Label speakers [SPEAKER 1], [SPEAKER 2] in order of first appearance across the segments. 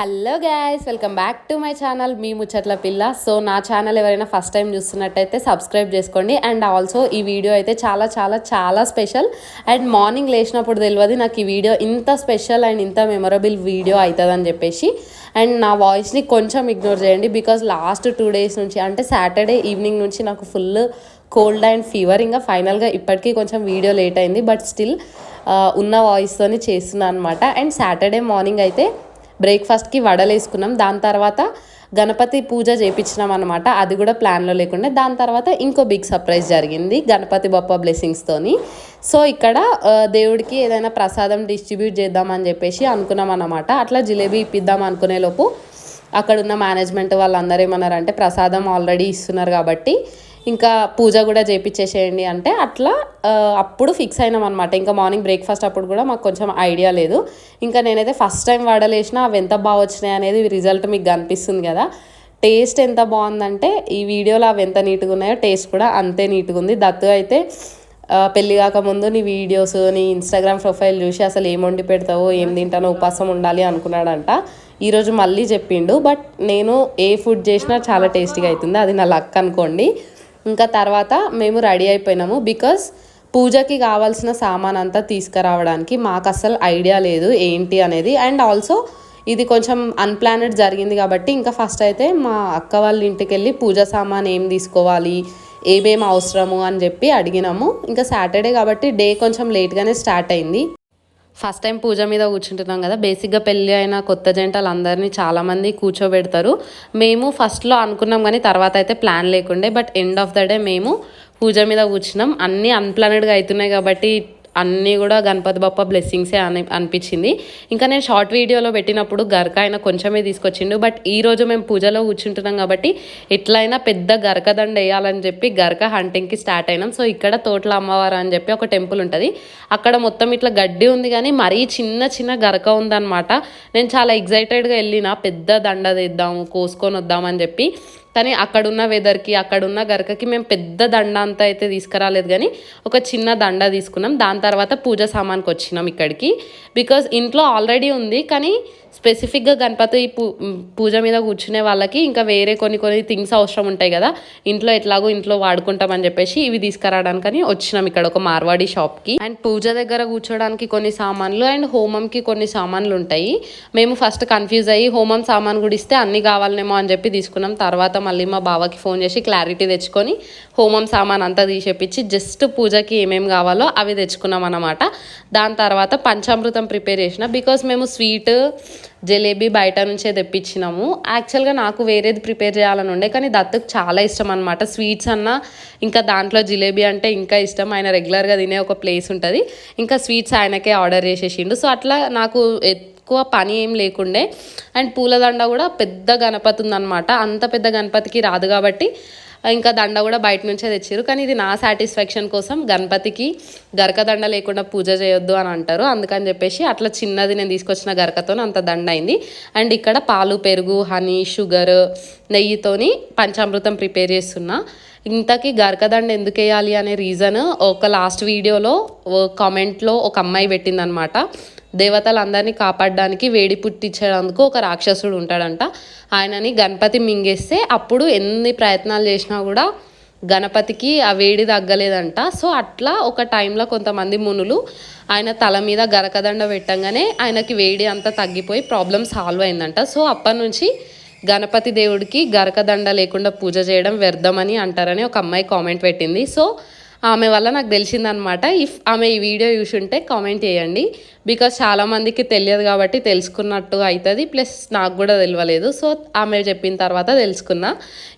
[SPEAKER 1] Hello guys welcome back to my channel మీ ముచ్చట్ల పిల్ల. So నా ఛానల్ ఎవరైనా ఫస్ట్ టైం చూస్తున్నట్టయితే సబ్స్క్రైబ్ చేసుకోండి. అండ్ ఆల్సో ఈ వీడియో అయితే చాలా చాలా చాలా స్పెషల్ అండ్ మార్నింగ్ లేచినప్పుడు తెలియదు నాకు ఈ వీడియో ఇంత స్పెషల్ అండ్ ఇంత మెమొరబుల్ వీడియో అవుతుందని చెప్పేసి. అండ్ నా వాయిస్ని కొంచెం ఇగ్నోర్ చేయండి బికాజ్ లాస్ట్ టూ డేస్ నుంచి అంటే సాటర్డే ఈవినింగ్ నుంచి నాకు ఫుల్ కోల్డ్ అండ్ ఫీవర్ ఇంకా ఫైనల్గా ఇప్పటికీ కొంచెం వీడియో లేట్ అయింది బట్ స్టిల్ uh, ఉన్న వాయిస్తోని చేస్తున్నాను అనమాట అండ్ సాటర్డే మార్నింగ్ అయితే బ్రేక్ఫాస్ట్కి వడలు వేసుకున్నాం. దాని తర్వాత గణపతి పూజ చేయించినాం అనమాట అది కూడా ప్లాన్లో లేకుండా. దాని తర్వాత ఇంకో బిగ్ సర్ప్రైజ్ జరిగింది గణపతి బొప్ప బ్లెస్సింగ్స్తోని సో ఇక్కడ దేవుడికి ఏదైనా ప్రసాదం డిస్ట్రిబ్యూట్ చేద్దామని చెప్పేసి అనుకున్నాం అనమాట అట్లా జిలేబీ ఇప్పిద్దాం అనుకునేలోపు అక్కడున్న అక్కడ ఉన్న మేనేజ్మెంట్ వాళ్ళందరూ ఏమన్నారంటే ప్రసాదం ఆల్రెడీ ఇస్తున్నారు కాబట్టి ఇంకా పూజ కూడా చేపించేసేయండి అంటే అట్లా అప్పుడు ఫిక్స్ అయినాం అనమాట ఇంకా మార్నింగ్ బ్రేక్ఫాస్ట్ అప్పుడు కూడా మాకు కొంచెం ఐడియా లేదు. ఇంకా నేనైతే ఫస్ట్ టైం వడలేసినా అవి ఎంత బాగా వచ్చినాయి అనేది రిజల్ట్ మీకు కనిపిస్తుంది కదా. టేస్ట్ ఎంత బాగుందంటే ఈ వీడియోలో అవి ఎంత నీట్గా ఉన్నాయో టేస్ట్ కూడా అంతే నీట్గా ఉంది. దత్తు అయితే పెళ్ళి కాకముందు నీ వీడియోస్ నీ ఇన్స్టాగ్రామ్ ప్రొఫైల్ చూసి అసలు ఏం వండి పెడతావో ఏం తింటానో ఉపాసం ఉండాలి అనుకున్నాడంట. ఈరోజు మళ్ళీ చెప్పిండు. బట్ నేను ఏ ఫుడ్ చేసినా చాలా టేస్టీగా అవుతుంది అది నా లక్ అనుకోండి. ఇంకా తర్వాత మేము రెడీ అయిపోయినాము. బికాస్ పూజకి కావాల్సిన సామాన్ అంతా తీసుకురావడానికి మాకు అసలు ఐడియా లేదు ఏంటి అనేది. అండ్ ఆల్సో ఇది కొంచెం అన్ప్లానెడ్ జరిగింది కాబట్టి ఇంకా ఫస్ట్ అయితే మా అక్క వాళ్ళ ఇంటికి వెళ్ళి పూజ సామాన్ ఏం తీసుకోవాలి ఏమేమి అవసరము అని చెప్పి అడిగినాము. ఇంకా సాటర్డే కాబట్టి డే కొంచెం లేట్గానే స్టార్ట్ అయింది. ఫస్ట్ టైం పూజ మీద కూర్చుంటున్నాం కదా. బేసిక్గా పెళ్ళి అయిన కొత్త జంటలు అందరినీ చాలామంది కూర్చోబెడతారు. మేము ఫస్ట్లో అనుకున్నాం కానీ తర్వాత అయితే ప్లాన్ లేకుండే but end of the day మేము పూజ మీద కూర్చున్నాం. అన్నీ అన్ప్లానెడ్గా అవుతున్నాయి కాబట్టి అన్నీ కూడా గణపతి బప్ప బ్లెస్సింగ్సే అని అనిపించింది. ఇంకా నేను షార్ట్ వీడియోలో పెట్టినప్పుడు గరక ఆయన కొంచెమే తీసుకొచ్చిండు. బట్ ఈ రోజు మేము పూజలో కూర్చుంటున్నాం కాబట్టి ఎట్లయినా పెద్ద గరక దండ వేయాలని చెప్పి గరక హంటింగ్కి స్టార్ట్ అయినాం. సో ఇక్కడ తోటల అమ్మవారు అని చెప్పి ఒక టెంపుల్ ఉంటుంది. అక్కడ మొత్తం ఇట్లా గడ్డి ఉంది కానీ మరీ చిన్న చిన్న గరక ఉందన్నమాట. నేను చాలా ఎగ్జైటెడ్గా వెళ్ళిన. పెద్ద దండ తెద్దాము కోసుకొని వద్దామని చెప్పి. కానీ అక్కడున్న వెదర్కి అక్కడున్న గరకకి మేము పెద్ద దండ అంతా అయితే తీసుకురాలేదు కానీ ఒక చిన్న దండ తీసుకున్నాం. దాని తర్వాత పూజ సామాన్కి వచ్చినాం ఇక్కడికి. బికాజ్ ఇంట్లో ఆల్రెడీ ఉంది కానీ స్పెసిఫిక్గా గణపతి పూ పూజ మీద కూర్చునే వాళ్ళకి ఇంకా వేరే కొన్ని కొన్ని థింగ్స్ అవసరం ఉంటాయి కదా. ఇంట్లో ఎట్లాగో ఇంట్లో వాడుకుంటామని చెప్పేసి ఇవి తీసుకురావడానికని వచ్చినాం ఇక్కడ ఒక మార్వాడి షాప్కి. అండ్ పూజ దగ్గర కూర్చోడానికి కొన్ని సామాన్లు అండ్ హోమంకి కొన్ని సామాన్లు ఉంటాయి. మేము ఫస్ట్ కన్ఫ్యూజ్ అయ్యి హోమం సామాన్ కూడా ఇస్తే అన్నీ కావాలనేమో అని చెప్పి తీసుకున్నాం. తర్వాత మళ్ళీ మా బావకి ఫోన్ చేసి క్లారిటీ తెచ్చుకొని హోమం సామాన్ అంతా తీసేపించి జస్ట్ పూజకి ఏమేమి కావాలో అవి తెచ్చుకున్నాం అన్నమాట. దాని తర్వాత పంచామృతం ప్రిపేర్ చేసిన బికాస్ మేము స్వీట్ జలేబీ బయట నుంచే తెప్పించినాము. యాక్చువల్గా నాకు వేరేది ప్రిపేర్ చేయాలని ఉండే కానీ దత్తుకు చాలా ఇష్టం అనమాట స్వీట్స్ అన్న ఇంకా దాంట్లో జిలేబీ అంటే ఇంకా ఇష్టం. ఆయన రెగ్యులర్గా తినే ఒక ప్లేస్ ఉంటుంది. ఇంకా స్వీట్స్ ఆయనకే ఆర్డర్ చేసేసిండు. సో అట్లా నాకు ఎక్కువ పని ఏం లేకుండే. అండ్ పూలదండ కూడా పెద్ద గణపతి ఉందన్నమాట. అంత పెద్ద గణపతికి రాదు కాబట్టి ఇంకా దండ కూడా బయట నుంచే తెచ్చారు కానీ ఇది నా సాటిస్ఫాక్షన్ కోసం గణపతికి గరక దండ లేకుండా పూజ చేయొద్దు అని అంటారు. అందుకని చెప్పేసి అట్లా చిన్నది నేను తీసుకొచ్చిన గరకతో అంత దండ అయింది. అండ్ ఇక్కడ పాలు పెరుగు హనీ షుగర్ నెయ్యితోని పంచామృతం ప్రిపేర్ చేస్తున్నా. ఇంతకీ గరకదండ ఎందుకు వేయాలి అనే రీజన్ ఒక లాస్ట్ వీడియోలో కామెంట్లో ఒక అమ్మాయి పెట్టిందనమాట. దేవతలందరినీ కాపాడడానికి వేడి పుట్టించడానికి ఒక రాక్షసుడు ఉంటాడంట. ఆయనని గణపతి మింగేస్తే అప్పుడు ఎన్ని ప్రయత్నాలు చేసినా కూడా గణపతికి ఆ వేడి తగ్గలేదంట. సో అట్లా ఒక టైంలో కొంతమంది మునులు ఆయన తల మీద గరకదండ పెట్టంగానే ఆయనకి వేడి అంతా తగ్గిపోయి ప్రాబ్లం సాల్వ్ అయిందంట. సో అప్పటి నుంచి గణపతి దేవుడికి గరకదండ లేకుండా పూజ చేయడం వ్యర్థమని అంటారని ఒక అమ్మాయి కామెంట్ పెట్టింది. సో ఆమె వల్ల నాకు తెలిసిందనమాట. ఇఫ్ ఆమె ఈ వీడియో చూసి ఉంటే కామెంట్ చేయండి. బికాస్ చాలామందికి తెలియదు కాబట్టి తెలుసుకున్నట్టు అవుతుంది ప్లస్ నాకు కూడా తెలియలేదు. సో ఆమె చెప్పిన తర్వాత తెలుసుకున్నా.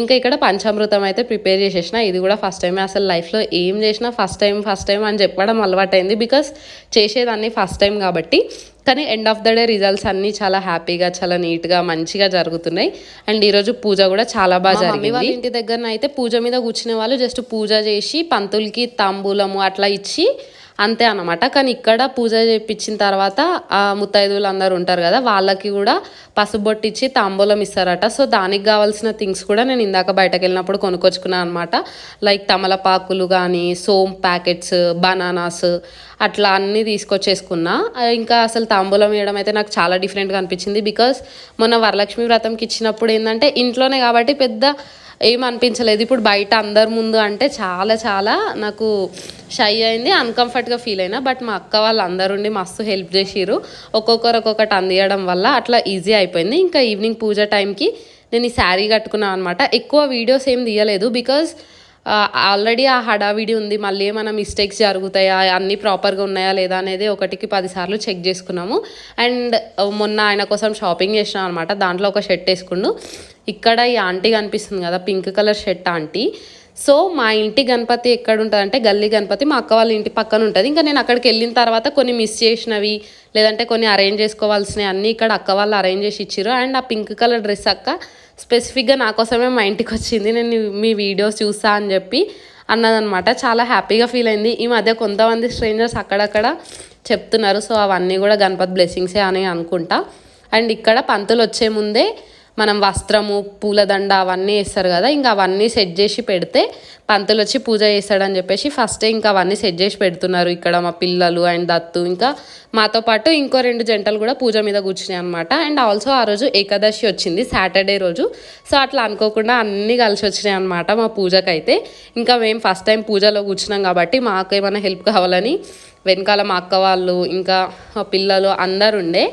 [SPEAKER 1] ఇంకా ఇక్కడ పంచామృతం అయితే ప్రిపేర్ చేసేసిన. ఇది కూడా ఫస్ట్ టైం అసలు లైఫ్లో ఏం చేసినా ఫస్ట్ టైం ఫస్ట్ టైం అని చెప్పడం అలవాటైంది. బికాస్ చేసేదాన్ని ఫస్ట్ టైం కాబట్టి. కానీ end of the day results అన్నీ చాలా హ్యాపీగా చాలా నీట్గా మంచిగా జరుగుతున్నాయి. అండ్ ఈరోజు పూజ కూడా చాలా బాగా జరిగింది. వాళ్ళ ఇంటి దగ్గర అయితే పూజ మీద కూర్చునే వాళ్ళు జస్ట్ పూజ చేసి పంతులకి తాంబూలము అట్లా ఇచ్చి అంతే అన్నమాట. కానీ ఇక్కడ పూజ చేయించిన తర్వాత ఆ ముత్తైదువులు అందరు ఉంటారు కదా వాళ్ళకి కూడా పసుబొట్టు ఇచ్చి తాంబూలం ఇస్తారట. సో దానికి కావాల్సిన థింగ్స్ కూడా నేను ఇందాక బయటకు వెళ్ళినప్పుడు కొనుక్కొచ్చుకున్నాను అనమాట లైక్ తమలపాకులు కానీ సోమ్ ప్యాకెట్స్ బనానాస్ అట్లా అన్నీ తీసుకొచ్చేసుకున్నా. ఇంకా అసలు తాంబూలం వేయడం అయితే నాకు చాలా డిఫరెంట్గా అనిపించింది. బికాస్ మొన్న వరలక్ష్మి వ్రతంకి ఇచ్చినప్పుడు ఏంటంటే ఇంట్లోనే కాబట్టి పెద్ద ఏం అనిపించలేదు. ఇప్పుడు బయట అందరి ముందు అంటే చాలా చాలా నాకు షై అయింది అన్కంఫర్ట్గా ఫీల్ అయినా. బట్ మా అక్క వాళ్ళు అందరుండి మస్తు హెల్ప్ చేసిరు ఒక్కొక్కరు ఒక్కొక్కటి అందియడం వల్ల అట్లా ఈజీ అయిపోయింది. ఇంకా ఈవినింగ్ పూజ టైంకి నేను ఈ శారీ కట్టుకున్నాను అనమాట ఎక్కువ వీడియోస్ ఏం తీయలేదు బికాజ్ ఆల్రెడీ ఆ హడావిడి ఉంది. మళ్ళీ ఏమైనా మిస్టేక్స్ జరుగుతాయా? అన్నీ ప్రాపర్గా ఉన్నాయా లేదా అనేది ఒకటికి పదిసార్లు చెక్ చేసుకున్నాము. అండ్ మొన్న ఆయన కోసం షాపింగ్ చేసినాం అనమాట దాంట్లో ఒక షర్ట్ వేసుకుండు. ఇక్కడ ఈ ఆంటీ కనిపిస్తుంది కదా pink colour shirt aunty so మా ఇంటి గణపతి ఎక్కడ ఉంటుందంటే గల్లీ గణపతి మా అక్క వాళ్ళ ఇంటి పక్కన ఉంటుంది ఇంకా నేను అక్కడికి వెళ్ళిన తర్వాత కొన్ని మిస్ చేసినవి లేదంటే కొన్ని అరేంజ్ చేసుకోవాల్సినవి అన్నీ ఇక్కడ అక్క వాళ్ళు అరేంజ్ చేసి ఇచ్చారు అండ్ ఆ పింక్ కలర్ డ్రెస్ అక్క స్పెసిఫిక్గా నా కోసమే మా ఇంటికి వచ్చింది. నేను మీ వీడియోస్ చూసా అని చెప్పి అన్నదనమాట. చాలా హ్యాపీగా ఫీల్ అయింది. ఈ మధ్య కొంతమంది స్ట్రేంజర్స్ అక్కడక్కడ చెప్తున్నారు. సో అవన్నీ కూడా గణపతి బ్లెస్సింగ్సే అని అనుకుంటా. అండ్ ఇక్కడ పంతులు వచ్చే ముందే మనం వస్త్రము పూలదండ అవన్నీ వేస్తారు కదా ఇంకా అవన్నీ సెట్ చేసి పెడితే పంతులు వచ్చి పూజ చేస్తాడని చెప్పేసి ఫస్టే ఇంకా అవన్నీ సెట్ చేసి పెడుతున్నారు. ఇక్కడ మా పిల్లలు అండ్ దత్తు ఇంకా మాతో పాటు ఇంకో రెండు జంటలు కూడా పూజ మీద కూర్చున్నాయి అనమాట అండ్ ఆల్సో ఆ రోజు ఏకాదశి వచ్చింది సాటర్డే రోజు. సో అట్లా అనుకోకుండా అన్నీ కలిసి వచ్చినాయి అనమాట మా పూజకైతే. ఇంకా మేము ఫస్ట్ టైం పూజలో కూర్చున్నాం కాబట్టి మాకు ఏమైనా హెల్ప్ కావాలని వెనకాల మా అక్క వాళ్ళు ఇంకా మా పిల్లలు అందరు ఉండే.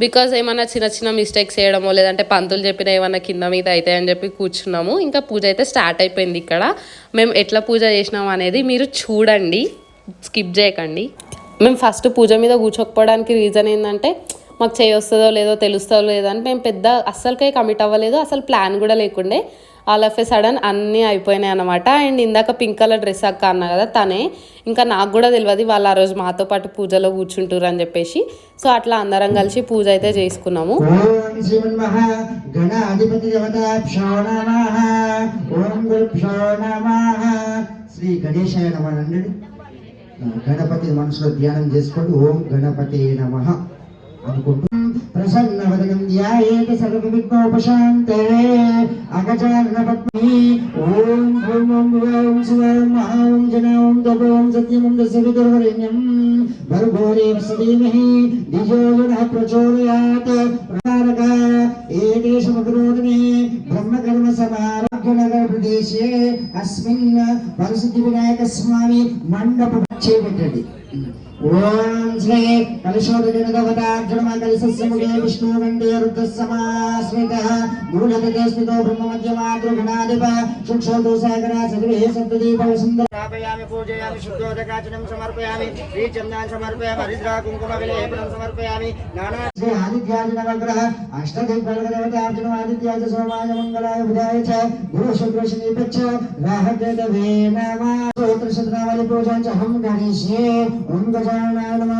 [SPEAKER 1] బికాజ్ ఏమైనా చిన్న చిన్న మిస్టేక్స్ చేయడమో లేదంటే పంతులు చెప్పిన ఏమైనా కింద మీద అవుతాయని చెప్పి కూర్చున్నాము. ఇంకా పూజ అయితే స్టార్ట్ అయిపోయింది ఇక్కడ. మేము ఎట్లా పూజ చేసినాం అనేది మీరు చూడండి. స్కిప్ చేయకండి. మేము ఫస్ట్ పూజ మీద కూర్చోకపోవడానికి రీజన్ ఏంటంటే మాకు చేయొస్తుందో లేదో తెలుస్తుందో లేదో అని మేము పెద్ద అస్సలకే కమిట్ అవ్వలేదు. అసలు ప్లాన్ కూడా లేకుండే. ఆల్ ఆఫ్ ఎ సడన్ అన్నీ అయిపోయినాయి అనమాట అండ్ ఇందాక పింక్ కలర్ డ్రెస్ అక్క అన్న కదా తనే. ఇంకా నాకు కూడా తెలియదు వాళ్ళు ఆ రోజు మాతో పాటు పూజలో కూర్చుంటారు అని చెప్పేసి. సో అట్లా అందరం కలిసి పూజ అయితే చేసుకున్నాము.
[SPEAKER 2] శ్రీ గణేశాయ గణపతి మనసులో ధ్యానం చేసుకోండి. ఓం గణపతి నమ. అనుకుంటూ ప్రసన్న వదనం ధ్యాయేత సర్వ పద్మి ఓం ఓం ఓం ఓం శివం మహాం జనాం తపోం సత్యం దశవిదుర్వరేణ్యం భర్గోదేవ సదీమహి. ధిజో ప్రచోదయాత్. ప్రకారక ఏదేశమగ్రోదనే బ్రహ్మకర్మ ప్రదేశే. అస్మిన్ పరిశుద్ధి వినాయక స్వామి చేపట్టండి. ॐ श्री कलिशोदनिर्गवतार्जुनमकलिशस्य मुखे विष्णुवण्डे रुद्रस्समाश्रितः मूलदिते स्थितो ब्रह्ममध्यमातृगणाधिप शुक्षोतो सागरा सदृहे सप्तदीपवसुन्दर
[SPEAKER 3] स्थापयामि पूजयामि शुद्धोदकाचनं समर्पयामि श्रीचन्दान् समर्पयामि हरिद्रा कुङ्कुमविलेपनं समर्पयामि नाना
[SPEAKER 2] श्री आदित्यादिनवग्रह अष्टदिग्बलदेवतार्जुनमादित्याय च सोमाय मङ्गलाय बुधाय च गुरुशुक्रशनिपच्छ राहकेतवे नमः सूत्रशतनावली पूजां च हं गणेशे ॐ गज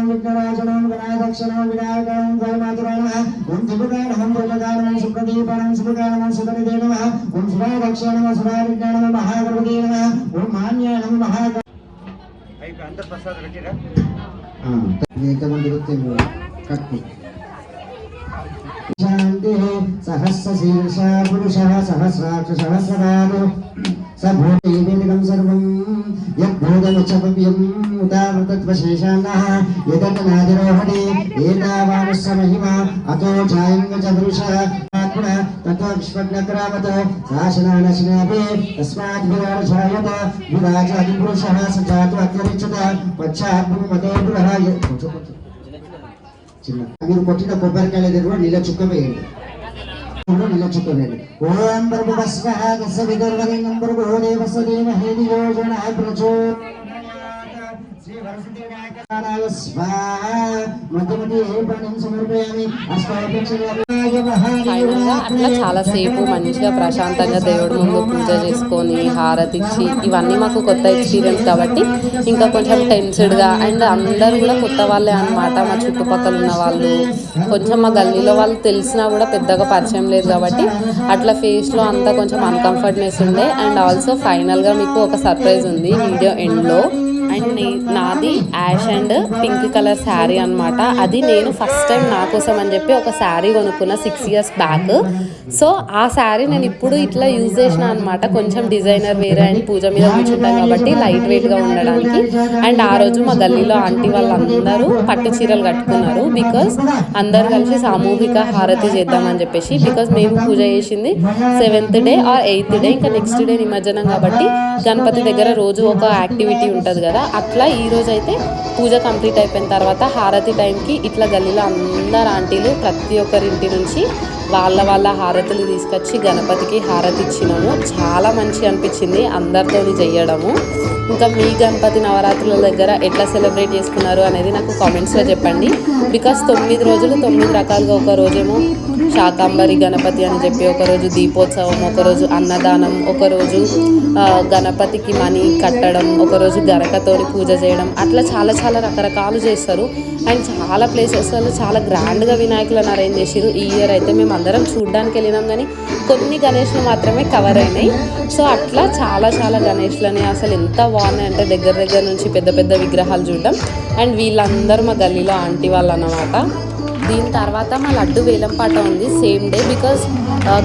[SPEAKER 2] విఘ్నరాజనం గణాధక్షరం వినాయకం గణమాతురాణ ఓం త్రిపురాణ హం భుజగానం సుప్రదీపనం ఓం ఓం శాంతి సహస్ర శీర్ష పురుష సహస్రాక్ష సహస్రపాదు సభూతేదం సర్వం. యద్భూతముచ్చవ్యం ఉదావృతత్వశేషాన్నః యదనాదిరోహణే ఏతావానుస్స అతో ఛాయంగ చ పురుష. ఆత్మన తతో విశ్వజ్ఞక్రామత శాసనానశినాపి తస్మాత్ విరాజాయత విరాజాది పురుషः స జాతు అత్యరిచ్యత పశ్చాత్మతే పురః య- చిన్న మీరు కొట్టిన కొబ్బరికాయల దగ్గర నీళ్ళ చుక్క వేయండి. కూడా ఓం భర్గవస్వః తస్య విదర్వరేణ్యం భర్గో దేవస్య ధీమహి
[SPEAKER 1] అట్లా చాలాసేపు మంచిగా ప్రశాంతంగా దేవుడి ముందు పూజ చేసుకొని హారతి ఇచ్చి ఇవన్నీ మాకు కొత్త ఎక్స్పీరియన్స్ కాబట్టి ఇంకా కొంచెం టెన్స్డ్గా అండ్ అందరూ కూడా కొత్త వాళ్ళే అనమాట మా చుట్టుపక్కల ఉన్న వాళ్ళు కొంచెం మా గల్లీలో వాళ్ళు తెలిసినా కూడా పెద్దగా పరిచయం లేదు కాబట్టి అట్లా ఫేస్లో అంతా కొంచెం అన్కంఫర్ట్నెస్ ఉండే. అండ్ ఆల్సో ఫైనల్గా మీకు ఒక సర్ప్రైజ్ ఉంది వీడియో ఎండ్లో అండ్ నాది ash and pink colour sari అన్నమాట. అది నేను ఫస్ట్ టైం నా కోసం అని చెప్పి ఒక శారీ కొనుక్కున్న సిక్స్ ఇయర్స్ బ్యాక్. సో ఆ శారీ నేను ఇప్పుడు ఇట్లా యూజ్ చేసిన అనమాట కొంచెం డిజైనర్ వేరే అండ్ పూజ మీద కూర్చుంటాం కాబట్టి లైట్ వెయిట్గా ఉండడానికి. అండ్ ఆ రోజు మా గల్లీలో ఆంటీ వాళ్ళందరూ పట్టు చీరలు కట్టుకున్నారు బికాస్ అందరు కలిసి సామూహిక హారతి చేద్దామని చెప్పేసి. బికాస్ మేము పూజ చేసింది seventh day or eighth day. ఇంకా నెక్స్ట్ డే నిమజ్జనం కాబట్టి గణపతి దగ్గర రోజు ఒక యాక్టివిటీ ఉంటుంది కదా అట్లా ఈరోజైతే అయితే పూజ కంప్లీట్ అయిపోయిన తర్వాత హారతి టైంకి ఇట్లా గల్లీలో అందరు ఆంటీలు ప్రతి ఒక్కరి ఇంటి నుంచి వాళ్ళ వాళ్ళ హారతులు తీసుకొచ్చి గణపతికి హారతి ఇచ్చినాము. చాలా మంచి అనిపించింది అందరితో చెయ్యడము. ఇంకా మీ గణపతి నవరాత్రుల దగ్గర ఎట్లా సెలబ్రేట్ చేసుకున్నారు అనేది నాకు కామెంట్స్లో చెప్పండి. బికాస్ తొమ్మిది రోజులు తొమ్మిది రకాలుగా ఒక రోజేమో శాకాంబరి గణపతి అని చెప్పి ఒకరోజు దీపోత్సవం ఒకరోజు అన్నదానం ఒకరోజు గణపతికి మనీ కట్టడం ఒకరోజు గరకతోని పూజ చేయడం అట్లా చాలా చాలా రకరకాలు చేస్తారు. అండ్ చాలా ప్లేసెస్లలో చాలా గ్రాండ్గా వినాయకులను అరేంజ్ చేసారు ఈ ఇయర్ అయితే మేము అందరం చూడడానికి వెళ్ళినాం కానీ కొన్ని గణేష్లు మాత్రమే కవర్ అయినాయి. సో అట్లా చాలా చాలా గణేష్లని అసలు ఎంత బాగున్నాయి అంటే దగ్గర దగ్గర నుంచి పెద్ద పెద్ద విగ్రహాలు చూడడం. అండ్ వీళ్ళందరూ మా గల్లీలో ఆంటీ వాళ్ళు అన్నమాట దీని తర్వాత మా లడ్డు వేలం పాట ఉంది సేమ్ డే బికాస్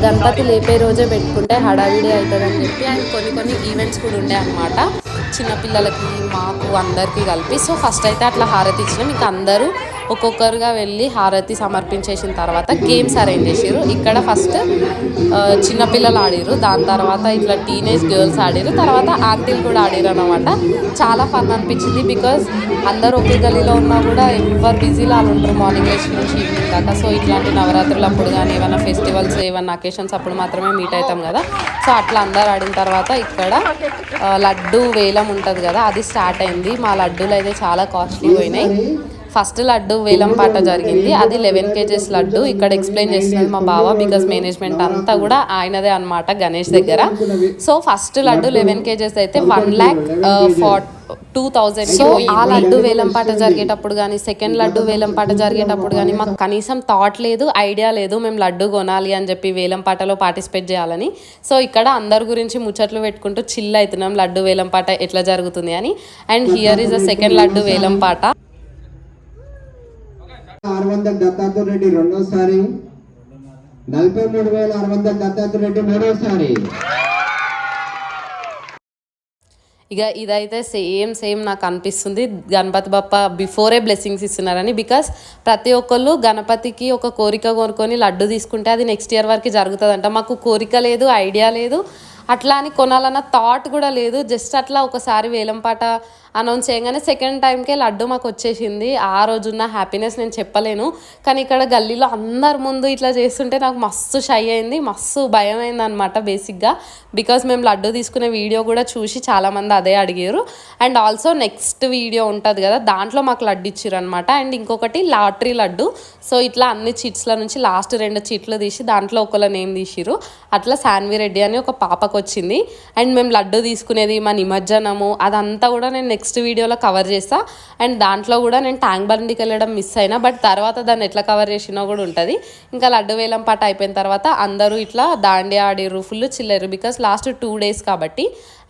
[SPEAKER 1] గణపతి లేపే రోజే పెట్టుకుంటే హడావిడి అవుతుందని చెప్పి అండ్ కొన్ని కొన్ని ఈవెంట్స్ కూడా ఉండే అనమాట చిన్నపిల్లలకి మాకు అందరికీ కలిపి. సో ఫస్ట్ అయితే అట్లా హారతి ఇచ్చినాం. ఇంకా అందరూ ఒక్కొక్కరుగా వెళ్ళి హారతి సమర్పించేసిన తర్వాత గేమ్స్ అరేంజ్ చేసారు ఇక్కడ ఫస్ట్ చిన్నపిల్లలు ఆడిరు దాని తర్వాత ఇట్లా టీనేజ్ గర్ల్స్ ఆడిరు తర్వాత ఆంటీలు కూడా ఆడిరు అనమాట చాలా ఫన్ అనిపించింది బికాజ్ అందరూ ఒకే గలీలో ఉన్నా కూడా ఎవరు బిజీలో వాళ్ళు ఉంటారు మార్నింగ్ లేచి నుంచి ఈవినింగ్ దాకా. సో ఇట్లాంటి నవరాత్రులు అప్పుడు కానీ ఏమైనా ఫెస్టివల్స్ ఏమైనా అకేషన్స్ అప్పుడు మాత్రమే మీట్ అవుతాం కదా. సో అట్లా అందరు ఆడిన తర్వాత ఇక్కడ లడ్డు వేలం ఉంటుంది కదా అది స్టార్ట్ అయింది. మా లడ్డూలు అయితే చాలా కాస్ట్లీ పోయినాయి. ఫస్ట్ లడ్డు వేలం పాట జరిగింది. అది లెవెన్ కేజెస్ లడ్డు. ఇక్కడ ఎక్స్ప్లెయిన్ చేస్తున్నది మా బావ బికాస్ మేనేజ్మెంట్ అంతా కూడా ఆయనదే అన్నమాట గణేష్ దగ్గర. So first laddu eleven kgs అయితే one lakh for two thousand so ఆ లడ్డు వేలం పాట జరిగేటప్పుడు కానీ సెకండ్ లడ్డు వేలం పాట జరిగేటప్పుడు కానీ మాకు కనీసం థాట్ లేదు ఐడియా లేదు మేము లడ్డు కొనాలి అని చెప్పి వేలం పాటలో పార్టిసిపేట్ చేయాలని. సో ఇక్కడ అందరి గురించి ముచ్చట్లు పెట్టుకుంటూ చిల్ అవుతున్నాం. లడ్డు వేలం పాట ఎట్లా జరుగుతుంది అని. And here is the second laddu వేలం పాట.
[SPEAKER 2] ఆరు వందల దత్తాత్రేయ రెడ్డి రెండోసారి నలభై మూడు వేల ఆరు వందల దత్తాత్రేయ రెడ్డి మూడోసారి.
[SPEAKER 1] ఇక ఇదైతే సేమ్ సేమ్ నాకు అనిపిస్తుంది. గణపతి బప్ప బిఫోరే బ్లెస్సింగ్స్ ఇస్తున్నారని బికాస్ ప్రతి ఒక్కళ్ళు గణపతికి ఒక కోరిక కోరుకొని లడ్డు తీసుకుంటే అది నెక్స్ట్ ఇయర్ వరకు జరుగుతుందంట. మాకు కోరిక లేదు ఐడియా లేదు. అట్లా అని కొనాలన్న థాట్ కూడా లేదు. జస్ట్ అట్లా ఒకసారి వేలంపాట అనౌన్స్ చేయగానే సెకండ్ టైంకే లడ్డు మాకు వచ్చేసింది. ఆ రోజున్న హ్యాపీనెస్ నేను చెప్పలేను. కానీ ఇక్కడ గల్లీలో అందరి ముందు ఇట్లా చేస్తుంటే నాకు మస్తు షై అయింది. మస్తు భయం అయింది అనమాట బేసిక్గా. బికాస్ మేము లడ్డు తీసుకునే వీడియో కూడా చూసి చాలామంది అదే అడిగారు. అండ్ ఆల్సో నెక్స్ట్ వీడియో ఉంటుంది కదా దాంట్లో మాకు లడ్డు ఇచ్చారు అనమాట అండ్ ఇంకొకటి లాటరీ లడ్డు. సో ఇట్లా అన్ని చిట్స్ల నుంచి లాస్ట్ రెండు చిట్లు తీసి దాంట్లో ఒకళ్ళ నేమ్ తీసిరు అట్లా శాన్వి రెడ్డి అని ఒక పాపకు వచ్చింది అండ్ మేము లడ్డు తీసుకునేది మా నిమజ్జనము అదంతా కూడా నేను నెక్స్ట్ నెక్స్ట్ వీడియోలో కవర్ చేస్తా. అండ్ దాంట్లో కూడా నేను ట్యాంక్ బండికి వెళ్ళడం మిస్ అయినా బట్ తర్వాత దాన్ని ఎట్లా కవర్ చేసినా కూడా ఉంటుంది. ఇంకా లడ్డు వేలం పాట అయిపోయిన తర్వాత అందరూ ఇట్లా దాండి ఆడిర్రు ఫుల్ చిల్లరు బికాస్ లాస్ట్ టూ డేస్ కాబట్టి.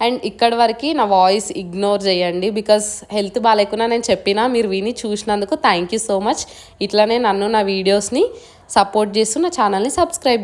[SPEAKER 1] అండ్ ఇక్కడి వరకు నా వాయిస్ ఇగ్నోర్ చేయండి బికాస్ హెల్త్ బాగాలేకున్నా నేను చెప్పినా మీరు విని చూసినందుకు థ్యాంక్ యూ సో మచ్ ఇట్లానే నన్ను నా వీడియోస్ని సపోర్ట్ చేస్తూ నా ఛానల్ని సబ్స్క్రైబ్